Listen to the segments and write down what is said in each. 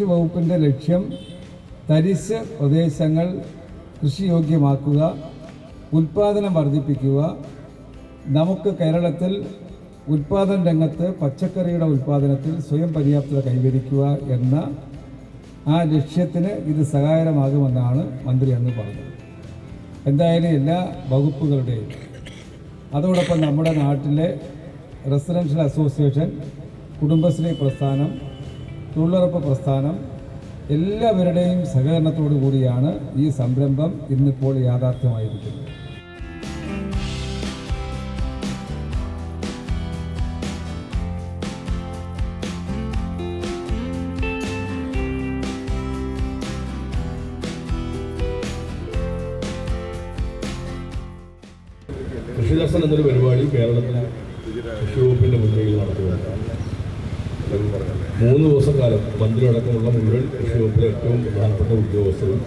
കൃഷി വകുപ്പിന്റെ ലക്ഷ്യം തരിശ് പ്രദേശങ്ങൾ കൃഷിയോഗ്യമാക്കുക ഉൽപാദനം വർദ്ധിപ്പിക്കുക. നമുക്ക് കേരളത്തിൽ ഉൽപാദന രംഗത്ത് പച്ചക്കറിയുടെ ഉൽപാദനത്തിൽ സ്വയം പര്യാപ്തത കൈവരിക്കുക എന്ന ആ ലക്ഷ്യത്തിന് ഇത് സഹായകമാകുമെന്നാണ് മന്ത്രി അന്ന് പറഞ്ഞത്. എന്തായാലും എല്ലാ വകുപ്പുകളുടെയും അതോടൊപ്പം നമ്മുടെ നാട്ടിലെ റെസിഡൻഷ്യൽ അസോസിയേഷൻ കുടുംബശ്രീ പ്രസ്ഥാനം തൊഴിലുറപ്പ് പ്രസ്ഥാനം എല്ലാവരുടെയും സഹകരണത്തോടു കൂടിയാണ് ഈ സംരംഭം ഇന്നിപ്പോൾ യാഥാർത്ഥ്യമായിരിക്കുന്നത്. കൃഷി ദർശൻ എന്നൊരു പരിപാടി കേരളത്തിൽ കൃഷി വകുപ്പിന്റെ മുൻകൈയിൽ നടത്തുകയാണ്. മൂന്ന് ദിവസം കാലം മന്ത്രിയടക്കമുള്ള മുഴുവൻ കൃഷി വകുപ്പിലെ ഏറ്റവും പ്രധാനപ്പെട്ട ഉദ്യോഗസ്ഥരും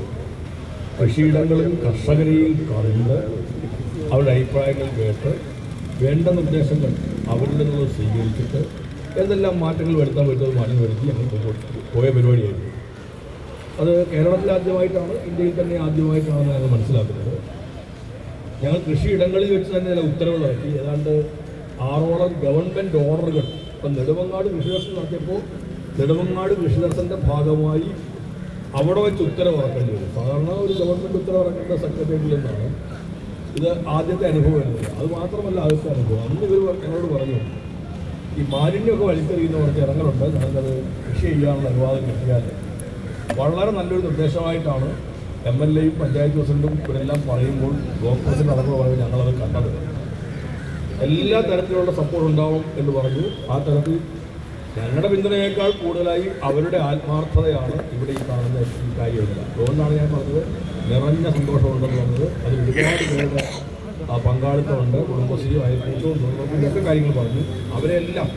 കൃഷിയിടങ്ങളിൽ കർഷകരെയും കണ്ട് അവരുടെ അഭിപ്രായങ്ങൾ കേട്ട് വേണ്ട നിർദ്ദേശങ്ങൾ അവരിൽ നിന്ന് സ്വീകരിച്ചിട്ട് എന്തെല്ലാം മാറ്റങ്ങൾ വരുത്താൻ പറ്റുന്നത് മാറ്റം വരുത്തി ഞങ്ങൾ പോയ പരിപാടിയായിരുന്നു. അത് കേരളത്തിൽ ആദ്യമായിട്ടാണ് ഇന്ത്യയിൽ തന്നെ ആദ്യമായിട്ടാണ് ഞങ്ങൾ മനസ്സിലാക്കുന്നത്. ഞങ്ങൾ കൃഷിയിടങ്ങളിൽ വെച്ച് തന്നെ ഉത്തരവുകൾ ഏതാണ്ട് ആറോളം ഗവൺമെന്റ് ഓർഡറുകൾ ഇപ്പം നെടുമങ്ങാട് കൃഷിദർശനം നടത്തിയപ്പോൾ നെടുമങ്ങാട് കൃഷിദർശന്റെ ഭാഗമായി അവിടെ വെച്ച് ഉത്തരവിറക്കേണ്ടി വരും. സാധാരണ ഒരു ഗവൺമെന്റ് ഉത്തരവിറക്കേണ്ട സെക്രട്ടേറിയറ്റിൽ നിന്നാണ് ഇത് ആദ്യത്തെ അനുഭവം എന്നത് അത് മാത്രമല്ല ആദ്യത്തെ അനുഭവം. അന്ന് ഇവർ ഞങ്ങളോട് പറഞ്ഞു ഈ മാലിന്യമൊക്കെ വലിച്ചെറിയുന്ന കുറച്ച് ഇറങ്ങലുണ്ട് ഞങ്ങൾക്കത് കൃഷി ചെയ്യാനുള്ള അനുവാദം കിട്ടിയാൽ വളരെ നല്ലൊരു നിർദ്ദേശമായിട്ടാണ് എം എൽ എയും പഞ്ചായത്ത് പ്രസിഡന്റും ഇവരെല്ലാം പറയുമ്പോൾ പ്രസിഡന്റ് അടക്കം പറയുമ്പോൾ ഞങ്ങളത് കണ്ടത്. എല്ലാ തരത്തിലുള്ള സപ്പോർട്ട് ഉണ്ടാവും എന്ന് പറഞ്ഞു. ആ തരത്തിൽ ഞങ്ങളുടെ പിന്തുണയേക്കാൾ കൂടുതലായി അവരുടെ ആത്മാർത്ഥതയാണ് ഇവിടെ ഈ കാണുന്ന ഈ കാര്യമില്ല. അതുകൊണ്ടാണ് ഞാൻ പറഞ്ഞത് നിറഞ്ഞ സന്തോഷമുണ്ടെന്ന് പറഞ്ഞത്. അതിൽ ഒരുപാട് പേരുടെ ആ പങ്കാളിത്തമുണ്ട്. കുടുംബശ്രീ അയൽക്കൂട്ടവും ഇതൊക്കെ കാര്യങ്ങൾ പറഞ്ഞു. അവരെല്ലാം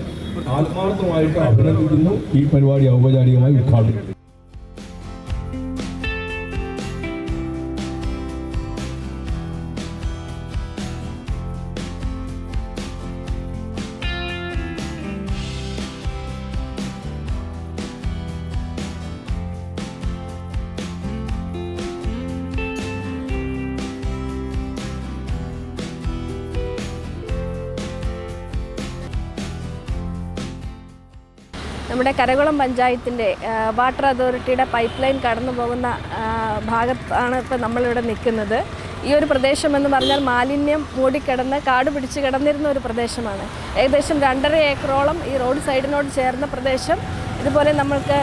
ആത്മാർത്ഥമായിട്ട് അഭിനന്ദിക്കുന്നു. ഈ പരിപാടി ഔപചാരികമായി ഉദ്ഘാടനം നമ്മുടെ കരകുളം പഞ്ചായത്തിന്റെ വാട്ടർ അതോറിറ്റിയുടെ പൈപ്പ് ലൈൻ കടന്നു പോകുന്ന ഭാഗത്താണ് ഇപ്പോൾ നമ്മളിവിടെ നിൽക്കുന്നത്. ഈ ഒരു പ്രദേശം എന്ന് പറഞ്ഞാൽ മാലിന്യം മൂടിക്കിടന്ന് കാട് പിടിച്ച് കിടന്നിരുന്ന ഒരു പ്രദേശമാണ്. ഏകദേശം രണ്ടര ഏക്കറോളം ഈ റോഡ് സൈഡിനോട് ചേർന്ന പ്രദേശം. ഇതുപോലെ നമ്മൾക്ക്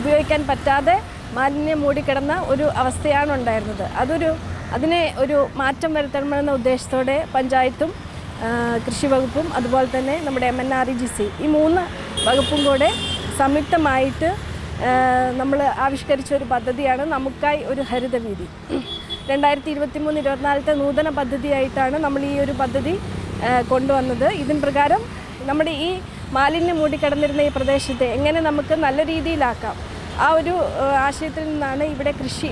ഉപയോഗിക്കാൻ പറ്റാതെ മാലിന്യം മൂടിക്കിടന്ന ഒരു അവസ്ഥയാണ് ഉണ്ടായിരുന്നത്. അതൊരു അതിനെ ഒരു മാറ്റം വരുത്തണമെന്ന ഉദ്ദേശത്തോടെ പഞ്ചായത്തും കൃഷി വകുപ്പും അതുപോലെ തന്നെ നമ്മുടെ M N R E G C ഈ മൂന്ന് വകുപ്പും കൂടെ സംയുക്തമായിട്ട് നമ്മൾ ആവിഷ്കരിച്ച ഒരു പദ്ധതിയാണ് നമുക്കായി ഒരു ഹരിതവീതി രണ്ടായിരത്തി ഇരുപത്തി മൂന്ന് ഇരുപത്തിനാലത്തെ നൂതന പദ്ധതിയായിട്ടാണ് നമ്മൾ ഈ ഒരു പദ്ധതി കൊണ്ടുവന്നത്. ഇതിൻ പ്രകാരം നമ്മുടെ ഈ മാലിന്യം മൂടിക്കിടന്നിരുന്ന ഈ പ്രദേശത്തെ എങ്ങനെ നമുക്ക് നല്ല രീതിയിലാക്കാം? ആ ഒരു ആശയത്തിൽ നിന്നാണ് ഇവിടെ കൃഷി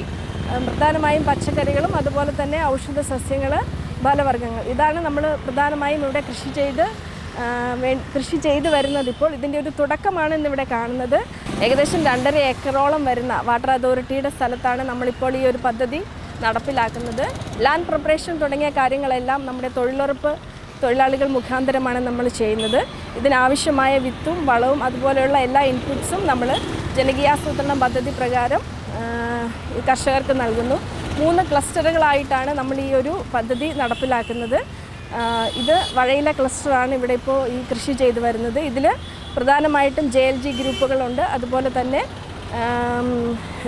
പ്രധാനമായും പച്ചക്കറികളും അതുപോലെ തന്നെ ഔഷധ സസ്യങ്ങൾ ഫലവർഗങ്ങൾ ഇതാണ് നമ്മൾ പ്രധാനമായും ഇവിടെ കൃഷി ചെയ്ത് കൃഷി ചെയ്ത് വരുന്നത് ഇപ്പോൾ ഇതിന്റെ ഒരു തുടക്കമാണ് ഇന്നിവിടെ കാണുന്നത്. ഏകദേശം രണ്ടര ഏക്കറോളം വരുന്ന വാട്ടർ അതോറിറ്റിയുടെ സ്ഥലത്താണ് നമ്മളിപ്പോൾ ഈ ഒരു പദ്ധതി നടപ്പിലാക്കുന്നത്. ലാൻഡ് പ്രിപ്പറേഷൻ തുടങ്ങിയ കാര്യങ്ങളെല്ലാം നമ്മുടെ തൊഴിലുറപ്പ് തൊഴിലാളികൾ മുഖാന്തരമാണ് നമ്മൾ ചെയ്യുന്നത്. ഇതിനാവശ്യമായ വിത്തും വളവും അതുപോലെയുള്ള എല്ലാ ഇൻപുട്സും നമ്മൾ ജനകീയാസൂത്രണ പദ്ധതി പ്രകാരം കർഷകർക്ക് നൽകുന്നു. മൂന്ന് ക്ലസ്റ്ററുകളായിട്ടാണ് നമ്മൾ ഈ ഒരു പദ്ധതി നടപ്പിലാക്കുന്നത്. ഇത് വഴയില ക്ലസ്റ്ററാണ് ഇവിടെ ഇപ്പോൾ ഈ കൃഷി ചെയ്തു വരുന്നത്. ഇതിൽ പ്രധാനമായിട്ടും ജെ എൽ ജി ഗ്രൂപ്പുകളുണ്ട്. അതുപോലെ തന്നെ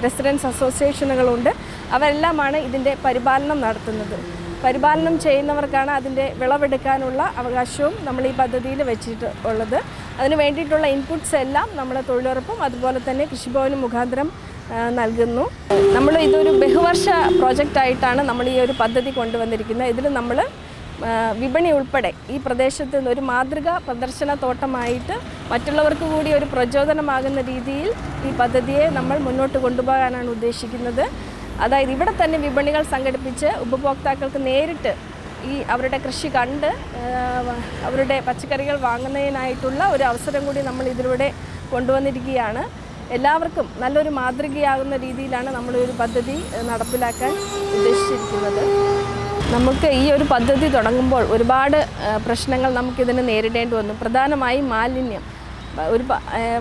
റെസിഡൻസ് അസോസിയേഷനുകളുണ്ട്. അവരെല്ലാമാണ് ഇതിന്റെ പരിപാലനം നടത്തുന്നത്. പരിപാലനം ചെയ്യുന്നവർക്കാണ് അതിന്റെ വിളവെടുക്കാനുള്ള അവകാശവും നമ്മൾ ഈ പദ്ധതിയിൽ വെച്ചിട്ട് ഉള്ളത്. അതിന് വേണ്ടിയിട്ടുള്ള ഇൻപുട്സ് എല്ലാം നമ്മുടെ തൊഴിലുറപ്പും അതുപോലെ തന്നെ കൃഷിഭവനും മുഖാന്തരം നൽകുന്നു. നമ്മൾ ഇതൊരു ബഹുവർഷ പ്രോജക്റ്റായിട്ടാണ് നമ്മൾ ഈ ഒരു പദ്ധതി കൊണ്ടുവന്നിരിക്കുന്നത്. ഇതിൽ നമ്മൾ വിപണി ഉൾപ്പെടെ ഈ പ്രദേശത്ത് നിന്ന് ഒരു മാതൃക പ്രദർശന തോട്ടമായിട്ട് മറ്റുള്ളവർക്ക് കൂടി ഒരു പ്രചോദനമാകുന്ന രീതിയിൽ ഈ പദ്ധതിയെ നമ്മൾ മുന്നോട്ട് കൊണ്ടുപോകാനാണ് ഉദ്ദേശിക്കുന്നത്. അതായത് ഇവിടെ തന്നെ വിപണികൾ സംഘടിപ്പിച്ച് ഉപഭോക്താക്കൾക്ക് നേരിട്ട് ഈ അവരുടെ കൃഷി കണ്ട് അവരുടെ പച്ചക്കറികൾ വാങ്ങുന്നതിനായിട്ടുള്ള ഒരു അവസരം കൂടി നമ്മൾ ഇതിലൂടെ കൊണ്ടുവന്നിരിക്കുകയാണ്. എല്ലാവർക്കും നല്ലൊരു മാതൃകയാകുന്ന രീതിയിലാണ് നമ്മളൊരു പദ്ധതി നടപ്പിലാക്കാൻ ഉദ്ദേശിച്ചിരിക്കുന്നത്. നമുക്ക് ഈ ഒരു പദ്ധതി തുടങ്ങുമ്പോൾ ഒരുപാട് പ്രശ്നങ്ങൾ നമുക്കിതിന് നേരിടേണ്ടി വന്നു. പ്രധാനമായും മാലിന്യം. ഒരു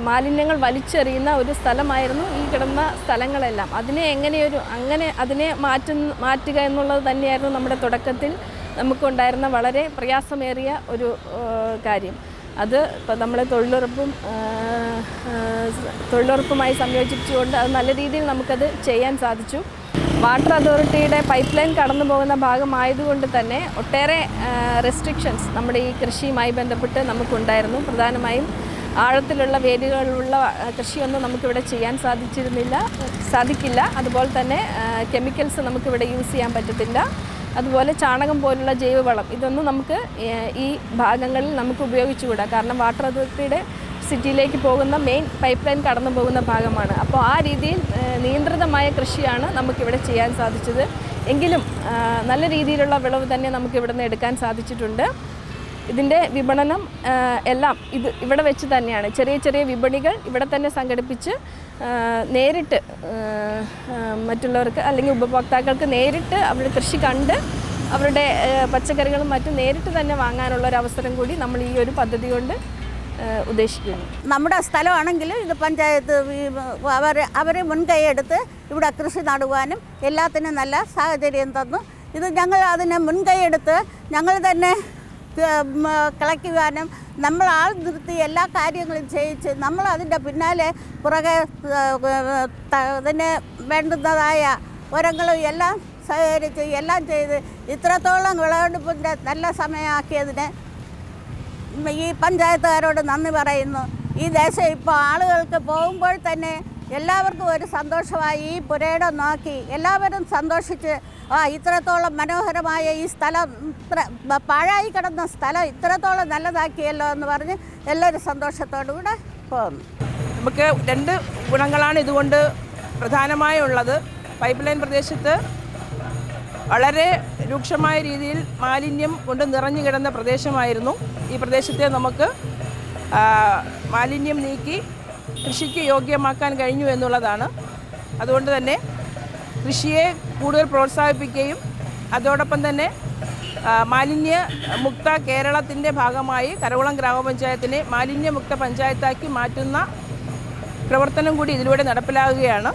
മാലിന്യങ്ങൾ വലിച്ചെറിയുന്ന ഒരു സ്ഥലമായിരുന്നു ഈ കിടന്ന സ്ഥലങ്ങളെല്ലാം. അതിനെ എങ്ങനെയൊരു അങ്ങനെ അതിനെ മാറ്റുന്ന മാറ്റുക എന്നുള്ളത് തന്നെയായിരുന്നു നമ്മുടെ തുടക്കത്തിൽ നമുക്കുണ്ടായിരുന്ന വളരെ പ്രയാസമേറിയ ഒരു കാര്യം. അത് ഇപ്പം നമ്മളെ തൊഴിലുറപ്പും തൊഴിലുറപ്പുമായി സംയോജിപ്പിച്ചുകൊണ്ട് അത് നല്ല രീതിയിൽ നമുക്കത് ചെയ്യാൻ സാധിച്ചു. വാട്ടർ അതോറിറ്റിയുടെ പൈപ്പ് ലൈൻ കടന്നു പോകുന്ന ഭാഗമായതുകൊണ്ട് തന്നെ ഒട്ടേറെ റെസ്ട്രിക്ഷൻസ് നമ്മുടെ ഈ കൃഷിയുമായി ബന്ധപ്പെട്ട് നമുക്കുണ്ടായിരുന്നു. പ്രധാനമായും ആഴത്തിലുള്ള വേരുകളുള്ള കൃഷിയൊന്നും നമുക്കിവിടെ ചെയ്യാൻ സാധിച്ചിരുന്നില്ല സാധിക്കില്ല. അതുപോലെ തന്നെ കെമിക്കൽസ് നമുക്കിവിടെ യൂസ് ചെയ്യാൻ പറ്റത്തില്ല. അതുപോലെ ചാണകം പോലുള്ള ജൈവവളം ഇതൊന്നും നമുക്ക് ഈ ഭാഗങ്ങളിൽ നമുക്ക് ഉപയോഗിച്ചുകൂടാ. കാരണം വാട്ടർ അതോറിറ്റിയുടെ സിറ്റിയിലേക്ക് പോകുന്ന മെയിൻ പൈപ്പ് ലൈൻ കടന്നു പോകുന്ന ഭാഗമാണ്. അപ്പോൾ ആ രീതിയിൽ നിയന്ത്രിതമായ കൃഷിയാണ് നമുക്കിവിടെ ചെയ്യാൻ സാധിച്ചത്. എങ്കിലും നല്ല രീതിയിലുള്ള വിളവ് തന്നെ നമുക്ക് ഇവിടെ നിന്ന് എടുക്കാൻ സാധിച്ചിട്ടുണ്ട്. ഇതിന്റെ വിപണനം എല്ലാം ഇത് ഇവിടെ വെച്ച് തന്നെയാണ്. ചെറിയ ചെറിയ വിപണികൾ ഇവിടെ തന്നെ സംഘടിപ്പിച്ച് നേരിട്ട് മറ്റുള്ളവർക്ക് അല്ലെങ്കിൽ ഉപഭോക്താക്കൾക്ക് നേരിട്ട് അവരുടെ കൃഷി കണ്ട് അവരുടെ പച്ചക്കറികളും മറ്റും നേരിട്ട് തന്നെ വാങ്ങാനുള്ള ഒരു അവസരം കൂടി നമ്മൾ ഈ ഒരു പദ്ധതി കൊണ്ട് ഉദ്ദേശിക്കുന്നു. നമ്മുടെ സ്ഥലമാണെങ്കിൽ ഇത് പഞ്ചായത്ത് അവർ അവർ മുൻകൈ എടുത്ത് ഇവിടെ കൃഷി നടുവാനും എല്ലാത്തിനും നല്ല സാഹചര്യം തന്നു. ഇത് ഞങ്ങൾ അതിനെ മുൻകൈ എടുത്ത് ഞങ്ങൾ തന്നെ കിളയ്ക്കുവാനും നമ്മൾ ആൾ നിർത്തി എല്ലാ കാര്യങ്ങളും ചെയ്യിച്ച് നമ്മൾ അതിന്റെ പിന്നാലെ പുറകെ അതിന് വേണ്ടുന്നതായ ഉരങ്ങളും എല്ലാം സഹകരിച്ച് എല്ലാം ചെയ്ത് ഇത്രത്തോളം വിളവെടുപ്പിന്റെ നല്ല സമയമാക്കിയതിന് ഈ പഞ്ചായത്തുകാരോട് നന്ദി പറയുന്നു. ഈ ദേശം ഇപ്പോൾ ആളുകൾക്ക് പോകുമ്പോൾ തന്നെ എല്ലാവർക്കും ഒരു സന്തോഷമായി ഈ പുരയിടം നോക്കി എല്ലാവരും സന്തോഷിച്ച് ആ ഇത്രത്തോളം മനോഹരമായ ഈ സ്ഥലം ഇത്ര പാഴായി കിടന്ന സ്ഥലം ഇത്രത്തോളം നല്ലതാക്കിയല്ലോ എന്ന് പറഞ്ഞ് എല്ലാവരും സന്തോഷത്തോടു കൂടെ പോകുന്നു. നമുക്ക് രണ്ട് ഗുണങ്ങളാണ് ഇതുകൊണ്ട് പ്രധാനമായുള്ളത്. പൈപ്പ് ലൈൻ പ്രദേശത്ത് വളരെ രൂക്ഷമായ രീതിയിൽ മാലിന്യം കൊണ്ട് നിറഞ്ഞു കിടന്ന പ്രദേശമായിരുന്നു ഈ പ്രദേശത്തെ നമുക്ക് മാലിന്യം നീക്കി കൃഷിക്ക് യോഗ്യമാക്കാൻ കഴിഞ്ഞു എന്നുള്ളതാണ്. അതുകൊണ്ട് തന്നെ കൃഷിയെ കൂടുതൽ പ്രോത്സാഹിപ്പിക്കുകയും അതോടൊപ്പം തന്നെ മാലിന്യ മുക്ത കേരളത്തിന്റെ ഭാഗമായി കരകുളം ഗ്രാമപഞ്ചായത്തിനെ മാലിന്യമുക്ത പഞ്ചായത്താക്കി മാറ്റുന്ന പ്രവർത്തനം കൂടി ഇതിലൂടെ നടപ്പിലാകുകയാണ്.